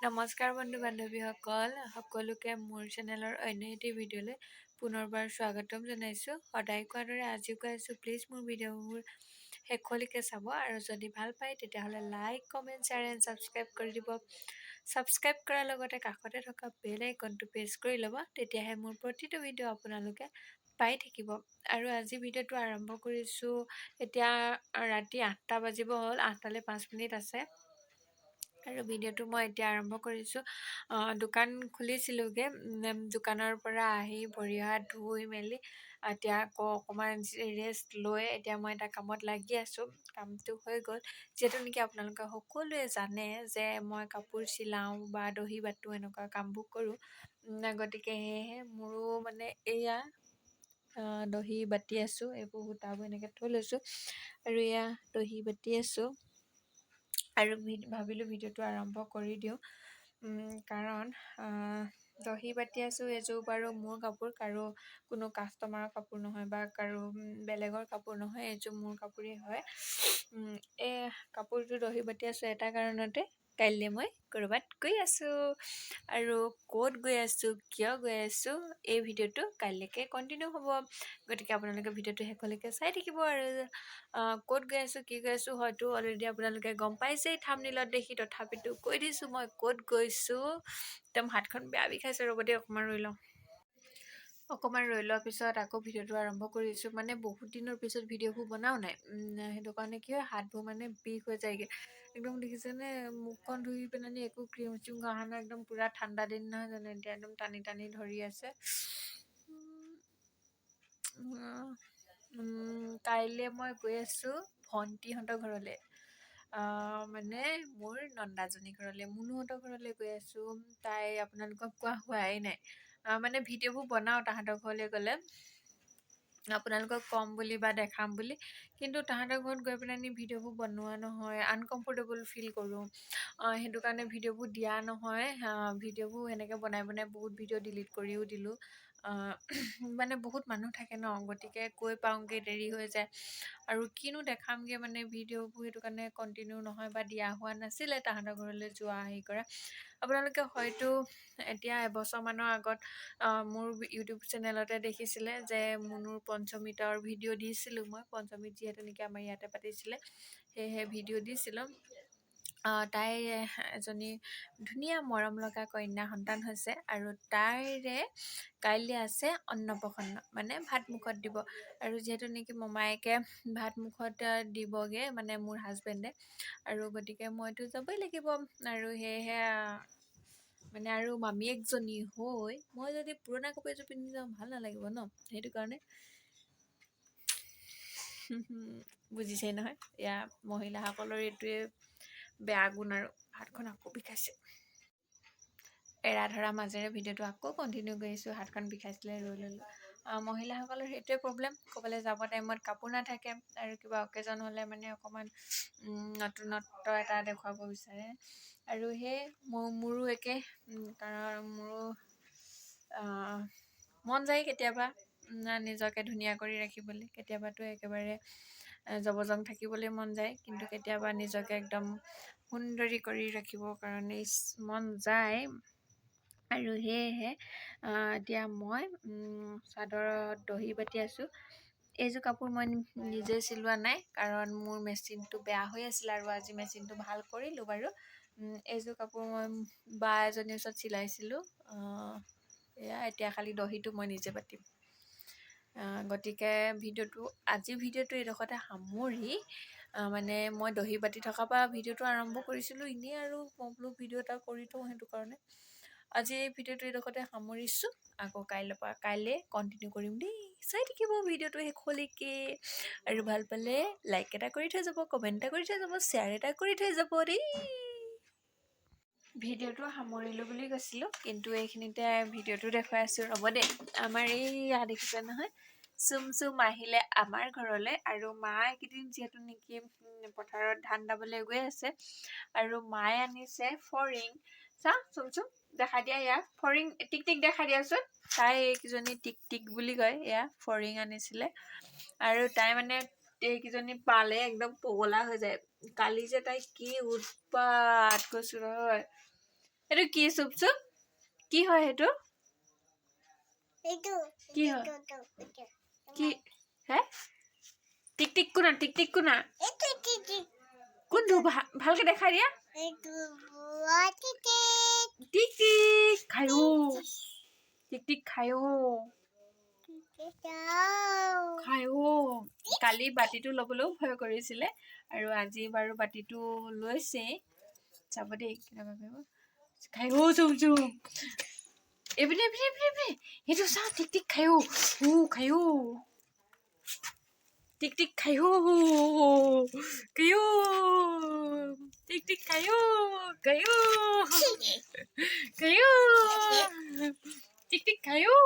নমস্কাৰ বন্ধু বান্ধৱীসকল সকলোকে মোৰ চেনেলৰ অন্য এটি ভিডিঅ'লৈ পুনৰবাৰ স্বাগতম জনাইছোঁ। সদায় কোৱাৰ দৰে আজিও কৈ আছোঁ। প্লিজ মোৰ ভিডিঅ'বোৰ শেষলৈকে চাব আৰু যদি ভাল পায় তেতিয়াহ'লে like comment share and subscribe কৰি দিব। ছাবস্ক্ৰাইব কৰাৰ লগতে কাষতে থকা বেল আইকনটো প্ৰেছ কৰি ল'ব তেতিয়াহে মোৰ প্ৰতিটো ভিডিঅ' আপোনালোকে পাই থাকিব। আৰু আজি ভিডিঅ'টো আৰম্ভ কৰিছোঁ। এতিয়া ৰাতি আঠটা বাজিব হ'ল আঠটালৈ পাঁচ মিনিট আছে। আৰু ভিডিঅ'টো মই এতিয়া আৰম্ভ কৰিছোঁ। দোকান খুলিছিলোঁগৈ দোকানৰ পৰা আহি ভৰি হাত ধুই মেলি এতিয়া আকৌ অকণমান ৰেষ্ট লৈ এতিয়া মই এটা কামত লাগি আছোঁ। কামটো হৈ গ'ল। যিহেতু নেকি আপোনালোকে সকলোৱে জানে যে মই কাপোৰ চিলাওঁ বা দহি বাটোঁ এনেকুৱা কামবোৰ কৰোঁ গতিকে সেয়েহে মোৰো মানে এয়া দহি বাতি আছোঁ এইবোৰ সূতাবোৰ এনেকৈ থৈ লৈছোঁ। আৰু এয়া দহি বাতি আছোঁ। আৰু ভাবিলোঁ ভিডিঅ'টো আৰম্ভ কৰি দিওঁ। কাৰণ দহি বাতি আছোঁ এযোৰ বাৰু মোৰ কাপোৰ কাৰো কোনো কাষ্টমাৰৰ কাপোৰ নহয় বা কাৰো বেলেগৰ কাপোৰ নহয় এযোৰ মোৰ কাপোৰেই হয়। এই কাপোৰযোৰ দহি বাতি আছোঁ এটা কাৰণতে কাইলৈ মই ক'ৰবাত গৈ আছোঁ। আৰু ক'ত গৈ আছোঁ কিয় গৈ আছোঁ এই ভিডিঅ'টো কাইলৈকে কণ্টিনিউ হ'ব। গতিকে আপোনালোকে ভিডিঅ'টো শেষলৈকে চাই থাকিব আৰু ক'ত গৈ আছোঁ কি গৈ আছোঁ হয়তো অলৰেডি আপোনালোকে গম পাইছেই থামনিলত দেখি তথাপিতো কৈ দিছোঁ মই ক'ত গৈছোঁ। একদম হাতখন বেয়া বিষাইছে ৰ'ব দেই অকণমান ৰৈ লওঁ। অকণমান ৰৈ লোৱাৰ পিছত আকৌ ভিডিঅ'টো আৰম্ভ কৰিছোঁ মানে বহুত দিনৰ পিছত ভিডিঅ'বোৰ বনাও নাই। সেইটো কাৰণে কি হয় হাতবোৰ মানে বিষ হৈ যায়গৈ। একদম দেখিছেনে মুখখন ধুই পেলাই একো ক্ৰীম চিম ঘঁহা নাই একদম পূৰা ঠাণ্ডা দিন নহয় জানো এতিয়া একদম টানি টানি ধৰি আছে। কাইলৈ মই গৈ আছোঁ ভণ্টিহঁতৰ ঘৰলৈ। মানে মোৰ নন্দাজনী ঘৰলৈ মুনুহঁতৰ ঘৰলৈ গৈ আছোঁ। তাই আপোনালোকক কোৱা হোৱাই নাই। মানে ভিডিঅ'বোৰ বনাওঁ তাহাঁতৰ ঘৰলৈ গ'লে। আপোনালোকক ক'ম বুলি বা দেখাম বুলি। কিন্তু তাহাঁতৰ ঘৰত গৈ পেলাই নি ভিডিঅ'বোৰ বনোৱা নহয় আনকমফৰ্টেবল ফিল কৰোঁ। সেইটো কাৰণে ভিডিঅ'বোৰ দিয়া নহয়। ভিডিঅ'বোৰ সেনেকৈ বনাই বনাই বহুত ভিডিঅ' ডিলিট কৰিও দিলোঁ। মানে বহুত মানুহ থাকে ন গতিকে কৈ পাওঁগৈ দেৰি হৈ যায়। আৰু কিনো দেখামগৈ মানে ভিডিঅ'বোৰ সেইটো কাৰণে কণ্টিনিউ নহয় বা দিয়া হোৱা নাছিলে। তাহাঁতৰ ঘৰলৈ যোৱা হেৰি কৰা। আপোনালোকে হয়তো এতিয়া এবছৰমানৰ আগত মোৰ ইউটিউব চেনেলতে দেখিছিলে যে মুনুৰ পঞ্চমিতৰ ভিডিঅ' দিছিলোঁ মই। পঞ্চমিত যিহেতু নেকি আমাৰ ইয়াতে পাতিছিলে, সেয়েহে ভিডিঅ' দিছিলোঁ। তাইৰ এজনী ধুনীয়া মৰম লগা কন্যা সন্তান হৈছে আৰু তাইৰে কাইলৈ আছে অন্নপ্ৰসন্ন মানে ভাত মুখত দিব। আৰু যিহেতু নেকি মমায়েকে ভাত মুখত দিবগৈ মানে মোৰ হাজবেণ্ডে। আৰু গতিকে মইতো যাবই লাগিব। আৰু সেয়েহে মানে আৰু মামীয়েকজনী হৈ মই যদি পুৰণা কাপোৰ এযোৰ পিন্ধি যাওঁ ভাল নালাগিব ন? সেইটো কাৰণে। বুজিছেই নহয়? এয়া মহিলাসকলৰ এইটোৱে বেয়া গুণ আৰু হাতখন আকৌ বিষাইছে। এৰা ধৰা মাজেৰে ভিডিঅ'টো আকৌ কণ্টিনিউ কৰিছোঁ হাতখন বিষাইছিলে ৰৈ ল'লোঁ। মহিলাসকলৰ সেইটোৱে প্ৰব্লেম ক'ৰবালৈ যাব টাইমত কাপোৰ নাথাকে আৰু কিবা অকেজন হ'লে মানে অকণমান নতুনত্ব এটা দেখুৱাব বিচাৰে। আৰু সেই মোৰো একে কাৰণ মোৰো মন যায় কেতিয়াবা। নিজকে ধুনীয়া কৰি ৰাখিবলৈ। কেতিয়াবাতো একেবাৰে জবজং থাকিবলৈ মন যায় কিন্তু কেতিয়াবা নিজকে একদম সুন্দৰী কৰি ৰাখিবৰ কাৰণে মন যায়। আৰু সেয়েহে এতিয়া মই চাদৰত দহি বাতি আছোঁ। এইযোৰ কাপোৰ মই নিজে চিলোৱা নাই কাৰণ মোৰ মেচিনটো বেয়া হৈ আছিলে আৰু আজি মেচিনটো ভাল কৰিলোঁ বাৰু। এইযোৰ কাপোৰ মই বা এজনীৰ ওচৰত চিলাইছিলোঁ। এয়া এতিয়া খালি দহিটো মই নিজে বাতিম। গতিকে ভিডিঅ'টো আজি ভিডিঅ'টো এইডোখৰতে সামৰি মানে মই দহি বাতি থকাৰ পৰা ভিডিঅ'টো আৰম্ভ কৰিছিলোঁ এনেই আৰু মই বোলো ভিডিঅ' এটা কৰি থওঁ সেইটো কাৰণে। আজি এই ভিডিঅ'টো এইডোখৰতে সামৰিছোঁ আকৌ কাইলৈৰ পৰা কাইলৈ কণ্টিনিউ কৰিম দেই। চাই থাকিব ভিডিঅ'টো শেষলৈকে। আৰু ভাল পালে লাইক এটা কৰি থৈ যাব কমেণ্ট এটা কৰি থৈ যাব শ্বেয়াৰ এটা কৰি থৈ যাব দেই। ভিডিঅ'টো সামৰিলোঁ বুলি কৈছিলোঁ কিন্তু এইখিনিতে ভিডিঅ'টো দেখুৱাই আছোঁ। ৰ'ব দেই আমাৰ এইয়া দেখিছে নহয় চুম চুম আহিলে আমাৰ ঘৰলৈ আৰু মা এইকেইদিন যিহেতু নেকি পথাৰত ধান দাবলৈ গৈ আছে আৰু মায়ে আনিছে ফৰিং। চা চুম চুম দেখা দিয়া ইয়াক ফৰিং টিক টিক দেখা দিয়াচোন। তাই এইকেইজনী টিক টিক বুলি কয় এয়া ফৰিং আনিছিলে। আৰু তাই মানে এইকেইজনী পালে একদম পগলা হৈ যায়। কালি যে তাই কি উৎপাত কৈছোঁ নহয় এইটো কি চুপ চুপ? কি হয় সেইটো কি হয়? কি? হে? টিক টিক কোনা টিক টিক কোনা। কোনটো ভালকে দেখাই দিয়া। টিক টিক। খায়ো। টিক টিক খায়ো। চাও। খায়ো কালি বাতিটো ল'বলৈও ভয় কৰিছিলে আৰু আজি বাৰু বাতিটো লৈছেই চাব দেই কেনেকুৱা কৰিব। খায়ো চুম চুম। এইপিনে এইপিনে এইপিনে এইপিনে সেইটো চাওঁ টিক টিক খায়ো ও খায়ো টিক টিক খায়ো খায়ো টিক টিক খায়ো খায়ো খায়ো টিক টিক খায়ো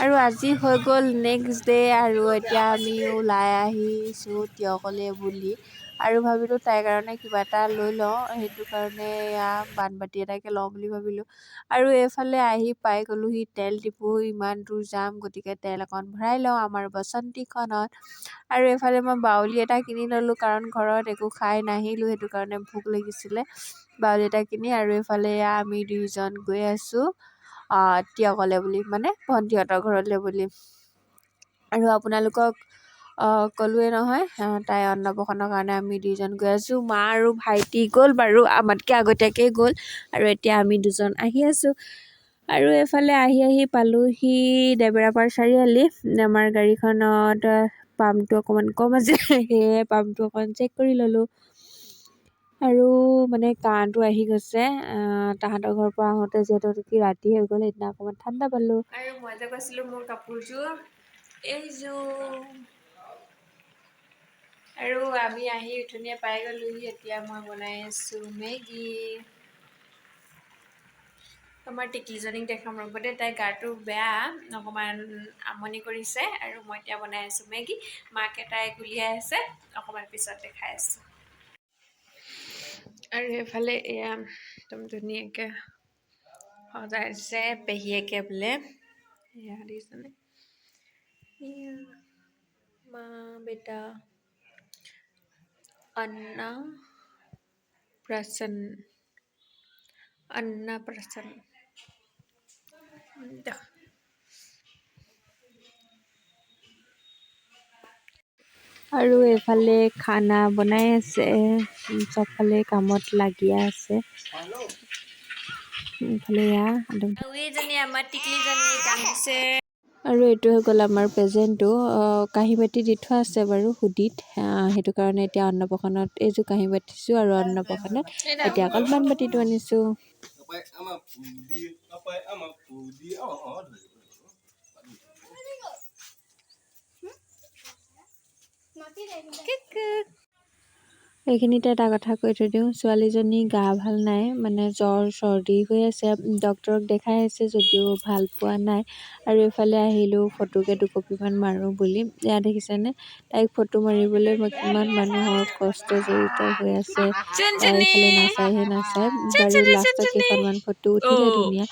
আৰু আজি হৈ গ'ল নেক্সট ডে আৰু এতিয়া আমি ওলাই আহিছোঁ তিয়কলে বুলি। আৰু ভাবিলোঁ তাইৰ কাৰণে কিবা এটা লৈ লওঁ সেইটো কাৰণে এয়া বানবাতি এটাকে লওঁ বুলি ভাবিলোঁ। আৰু এইফালে আহি পাই গ'লোহি তেল ডিপু ইমান দূৰ যাম গতিকে তেল অকণ ভৰাই লওঁ আমাৰ বসন্তীখনত। আৰু এইফালে মই বাউলি এটা কিনি ল'লোঁ কাৰণ ঘৰত একো খাই নাহিলোঁ সেইটো কাৰণে ভোক লাগিছিলে। বাউলি এটা কিনি আৰু এইফালে এয়া আমি দুয়োজন গৈ আছোঁ। তিয়কলে বুলি মানে ভণ্টিহঁতৰ ঘৰলৈ বুলি। আৰু আপোনালোকক ক'লোৱে নহয় তাই অন্নপ্ৰসন্নৰ কাৰণে আমি দুইজন গৈ আছোঁ। মা আৰু ভাইটি গ'ল বাৰু আমাতকৈ আগতীয়াকৈ গ'ল। আৰু এতিয়া আমি দুজন আহি আছোঁ। আৰু এইফালে আহি আহি পালোহি দেবেৰাপাৰ চাৰিআলি আমাৰ গাড়ীখনত আহ, পাম্পটো অকণমান কম আছে সেয়ে পাম্পটো অকণমান চেক কৰি ল'লোঁ। আৰু মানে কাহটো আহি গৈছে। তাহাঁতৰ ঘৰৰ পৰা আহোঁতে যিহেতু কি ৰাতি হৈ গ'ল সেইদিনা অকণমান ঠাণ্ডা পালোঁ। আৰু মই যে কৈছিলোঁ মোৰ কাপোৰযোৰ এইযোৰ। আৰু আমি আহি উঠনিয়ে পাই গ'লোহি এতিয়া মই বনাই আছোঁ মেগী। আমাৰ টিকলিজনীক দেখাম ৰ'ব দেই তাইৰ গাটো বেয়া অকণমান আমনি কৰিছে। আৰু মই এতিয়া বনাই আছোঁ মেগী মাকে তাইক উলিয়াই আছে অকণমান পিছত দেখাই আছোঁ। अरे भले तुम दुनिया के उधर से पहिए के बोले। माँ, बेटा, अन्ना प्रसन्न। अन्ना प्रसन्न। আৰু এইফালে খানা বনাই আছে উম, চবফালে কামত লাগি আছে। এইফালে এয়া একদম এইজনী আমাৰ টিকলিজনী কান্দিছে। আৰু এইটো হৈ গ'ল আমাৰ প্ৰেজেণ্টটো। কাঁহী বাতি দি থোৱা আছে বাৰু সুদিত। আহ, সেইটো কাৰণে এতিয়া অন্নপ্ৰসন্নত এইযোৰ কাঁহী বাতিছোঁ আৰু অন্নপ্ৰসন্নত এতিয়া অকল বানবাতিটো আনিছোঁ। এইখিনিতে এটা কথা কৈ থৈ দিওঁ ছোৱালীজনী গা ভাল নাই মানে জ্বৰ চৰ্দি হৈ আছে ডক্তৰক দেখাই আছে যদিও ভাল পোৱা নাই। আৰু এইফালে আহিলোঁ ফটোকে দুকপিমান মাৰোঁ বুলি। এয়া দেখিছেনে? তাইক ফটো মাৰিবলৈ মই কিমান মানুহৰ কষ্ট জড়িত হৈ আছে। এইফালে নাচায়হে নাচায়। বাৰু লাষ্টত কেইখনমান ফটো উঠিলে ধুনীয়া।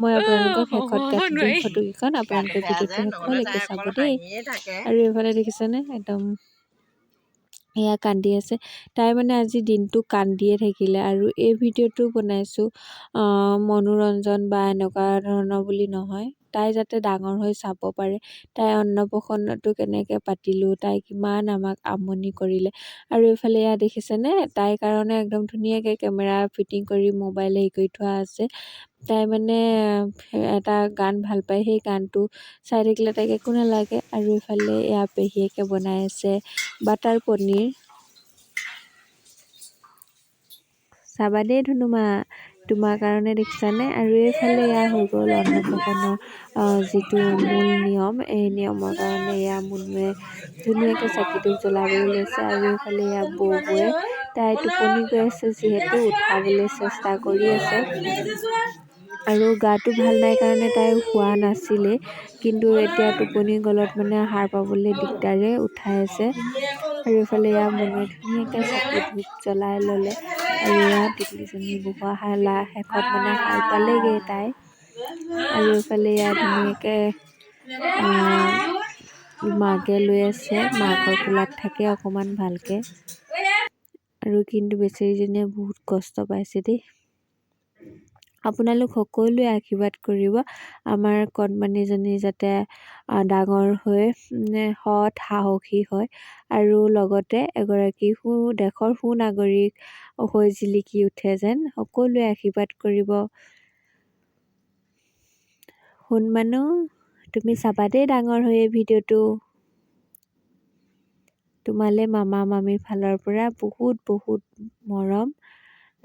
মই আপোনালোকক শেষত কাটি দিম ফটোকেইখন। আপোনালোকে ভিডিঅ'টো শেষলৈকে চাব দেই। আৰু এইফালে দেখিছেনে? একদম এয়া কান্দি আছে। তাই মানে আজি দিনটো কান্দিয়ে থাকিলে আৰু এই ভিডিঅ'টো বনাইছোঁ মনোৰঞ্জন বা এনেকুৱা ধৰণৰ বুলি নহয়। তাই যাতে ডাঙৰ হৈ চাব পাৰে তাই অন্নপ্ৰসন্নটো কেনেকৈ পাতিলোঁ তাই কিমান আমাক আমনি কৰিলে। আৰু এইফালে এয়া দেখিছেনে? তাইৰ কাৰণে একদম ধুনীয়াকৈ কেমেৰা ফিটিং কৰি মোবাইল হেৰি কৰি থোৱা আছে। তাই মানে এটা গান ভালো পায়, সেই গানটো চাই থাকিলে তাইক একো নালাগে। আৰু এইফালে এয়া পেহীয়েকে বনাই আছে, বাটাৰ পনীৰ। চাবা দেই ধুনুমা, তোমাৰ কাৰণে দেখিছানে? আৰু এইফালে এয়া হৈ গ'ল অন্নপ্ৰসন্নৰ যিটো মূল নিয়ম। এই নিয়মৰ কাৰণে এয়া মুনুৱে ধুনীয়াকৈ চাকিটো জ্বলাবলৈ লৈছে। আৰু এইফালে এয়া বৌৱে তাই টোপনি গৈ আছে, যিহেতু উঠাবলৈ চেষ্টা কৰি আছে। আৰু গাটো ভালো নাই কাৰণে তাই শোৱা নাছিলে। কিন্তু এতিয়া টোপনি গলত মানে সাৰ পাবলৈ দিগদাৰে উঠাই আছে। আৰু এইফালে এয়া মুনুৱে ধুনীয়াকৈ চাকি ধূপ জ্বলাই ল'লে। আৰু এয়া টিকলিজনী বহোৱা শালা শেষত মানে সাৰ পালেগৈ তাই। আৰু এইফালে এয়া ধুনীয়াকৈ মাকে লৈ আছে। মাকৰ কোলাত থাকে অকণমান ভালকৈ। আৰু কিন্তু বেচেৰীজনীয়ে বহুত কষ্ট পাইছে দেই। আপোনালোক সকলোৱে আশীৰ্বাদ কৰিব। আমাৰ কণমানিজনী যাতে ডাঙৰ হৈ সৎ সাহসী হয় আৰু লগতে এগৰাকী সু দেশৰ সুনাগৰিক হৈ জিলিকি উঠে যেন সকলোৱে আশীৰ্বাদ কৰিব। সোণমানো তুমি চাবা দেই ডাঙৰ হৈ এই ভিডিঅ'টো। তোমালে মামা মামীৰ ফালৰ পৰা বহুত বহুত মৰম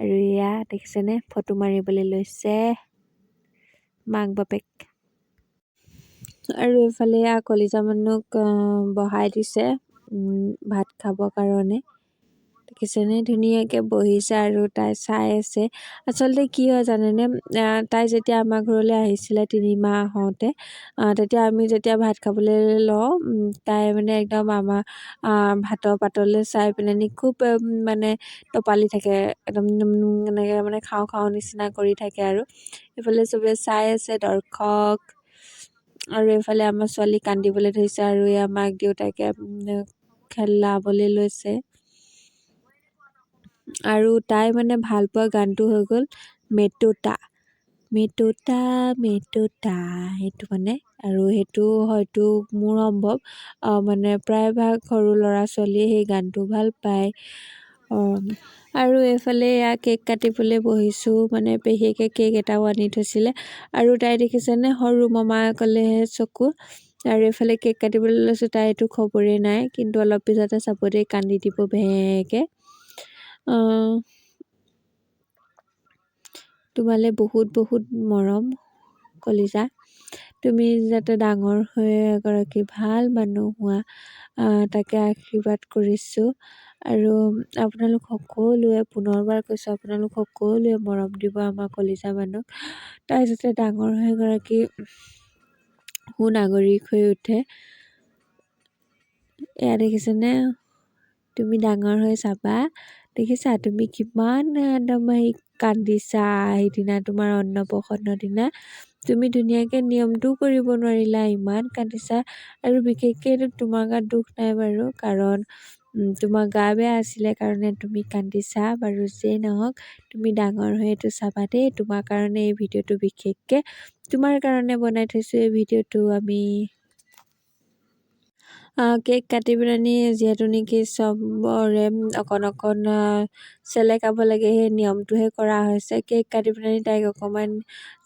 আৰু এয়া দেখিছেনে? ফটো মাৰিবলৈ লৈছে মাক বাপেক আৰু এইফালে এয়া কলিজা মানুহক আহ, বহাই দিছে ভাত খাবৰ কাৰণে। দেখিছেনে ধুনীয়াকে বহিছে আৰু তাই চাই আছে। আচলতে কি হয় জানেনে? তাই যেতিয়া আমাৰ ঘৰলৈ আহিছিলে তিনিমাহ হওঁতে তেতিয়া আমি যেতিয়া ভাত খাবলৈ লওঁ তাই মানে একদম আমাৰ ভাতৰ পাতলৈ চাই পেলানি খুব মানে টপালি থাকে, একদম এনেকৈ মানে খাওঁ খাওঁ নিচিনা কৰি থাকে আৰু। এইফালে চবে চাই আছে দৰ্শক, আৰু এইফালে আমাৰ ছোৱালী কান্দিবলৈ ধৰিছে আৰু এয়া মাক দেউতাকে খেলাবলৈ লৈছে। আৰু তাই মানে ভাল পোৱা গানটো হৈ গ'ল মেটুতা মেটুতা মেটুতা সেইটো মানে। আৰু সেইটো হয়তো মোৰ সম্ভৱ মানে প্ৰায়ভাগ সৰু ল'ৰা ছোৱালীয়ে সেই গানটো ভাল পায়। আৰু এইফালে এয়া কেক কাটিবলৈ বহিছোঁ মানে পেহীয়েকে কেক এটাও আনি থৈছিলে। আৰু তাই দেখিছেনে সৰু মামাকলেহে চকু। আৰু এইফালে কেক কাটিবলৈ লৈছোঁ তাই এইটো খবৰেই নাই কিন্তু অলপ পিছতে চাব দেই কান্দি দিব ভেকে তোমালে বহুত বহুত মৰম কলিজা। তুমি যাতে ডাঙৰ হৈ এগৰাকী ভাল মানুহ হোৱা তাকে আশীৰ্বাদ কৰিছোঁ। আৰু আপোনালোক সকলোৱে পুনৰবাৰ কৈছোঁ আপোনালোক সকলোৱে মৰম দিব আমাৰ কলিজা মানুহক। তাই যাতে ডাঙৰ হৈ এগৰাকী সুনাগৰিক হৈ উঠে। এয়া দেখিছেনে? তুমি ডাঙৰ হৈ চাবা দেখিছা তুমি কিমান একদম কান্দিছা সেইদিনা তোমাৰ অন্নপ্ৰসন্নৰ দিনা। তুমি ধুনীয়াকে নিয়মটোও কৰিব নোৱাৰিলা ইমান কান্দিছা। আৰু বিশেষকে এইটো তোমাৰ গাত দুখ নাই বাৰু কাৰণ তোমাৰ গা বেয়া আছিলে কাৰণে তুমি কান্দিছা। বাৰু যিয়েই নহওক তুমি ডাঙৰ হৈ এইটো চাবা দেই তোমাৰ কাৰণে এই ভিডিঅ'টো বিশেষকে। তোমাৰ কাৰণে বনাই থৈছোঁ এই ভিডিঅ'টো আমি কেক কাটি পেলানি যিহেতু নেকি চবৰে অকণ অকণ চেলেকাব লাগে সেই নিয়মটোহে কৰা হৈছে। কেক কাটি পেলানি তাইক অকণমান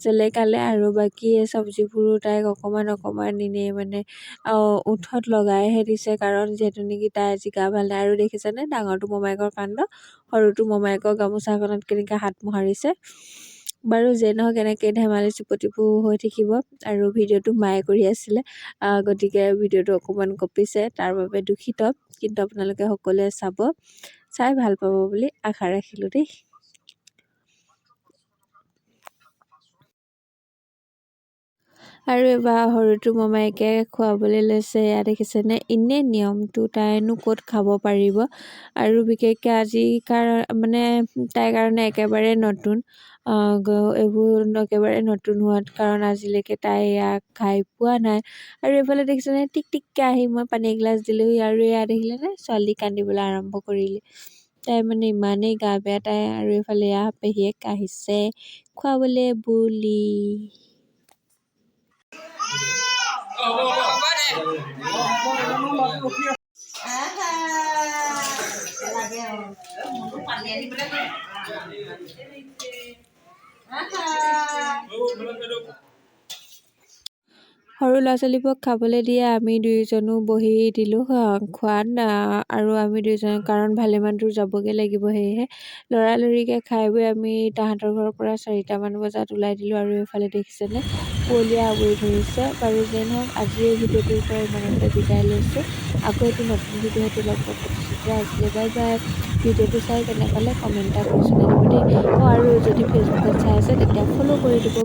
চেলেকালে আৰু বাকী চব্জিবোৰো তাইক অকণমান অকণমান এনেই মানে ওঠত লগাইহে দিছে। কাৰণ যিহেতু নেকি তাই আজি গা ভাল নাই। আৰু দেখিছেনে? ডাঙৰটো মোমায়েকৰ কাণ্ড সৰুটো মোমায়েকৰ গামোচাখনত কেনেকৈ হাত মোহাৰিছে। বাৰু যিয়ে নহওক এনেকৈ ধেমালি চুপতিবোৰ হৈ থাকিব আৰু ভিডিঅ'টো মায়ে কৰি আছিলে। গতিকে ভিডিঅ'টো অকণমান কপিছে তাৰ বাবে দুখিত। কিন্তু আপোনালোকে সকলোৱে চাব চাই ভাল পাব বুলি আশা ৰাখিলোঁ দেই। আৰু এবাৰ সৰুটো মমায়েকে খুৱাবলৈ লৈছে এয়া দেখিছেনে? এনেই নিয়মটো তাইনো ক'ত খাব পাৰিব? আৰু বিশেষকৈ আজি কাৰ মানে তাইৰ কাৰণে একেবাৰে নতুন এইবোৰ একেবাৰে নতুন হোৱাত কাৰণ আজিলৈকে তাই ইয়াক খাই পোৱা নাই। আৰু এইফালে দেখিছেনে? টিক টিককৈ আহি মই পানী এগিলাচ দিলোঁহি আৰু এয়া দেখিলেনে ছোৱালী কান্দিবলৈ আৰম্ভ কৰিলে। তাই মানে ইমানেই গা বেয়া তাই আৰু এইফালে এয়া পেহীয়েক আহিছে। খুৱাবলৈ বুলি। সৰু ল'ৰা ছোৱালীবোৰক খাবলৈ দিয়ে আমি দুয়োজনো বহি দিলোঁ খোৱাত আৰু আমি দুয়োজন কাৰণ ভালেমান দূৰ যাবগৈ লাগিব সেয়েহে লৰালৰিকৈ খাই বৈ আমি তাহাঁতৰ ঘৰৰ পৰা চাৰিটামান বজাত ওলাই দিলোঁ আৰু এইফালে দেখিছেনে? কুঁৱলীয়ে আৱৰি ধৰিছে। বাৰু যেই নহওক আজিৰ এই ভিডিঅ'টোৰ পৰা ইমানতে বিদায় লৈছোঁ। আকৌ এইটো নতুন ভিডিঅ' হয়তো লগ আজিলৈ বাই বাই। ভিডিঅ'টো চাই কেনে পালে কমেণ্ট এটা কৰি জনাই দিব দেই। অঁ আৰু যদি ফেচবুকত চাই আছে তেতিয়া ফ'ল' কৰি দিব।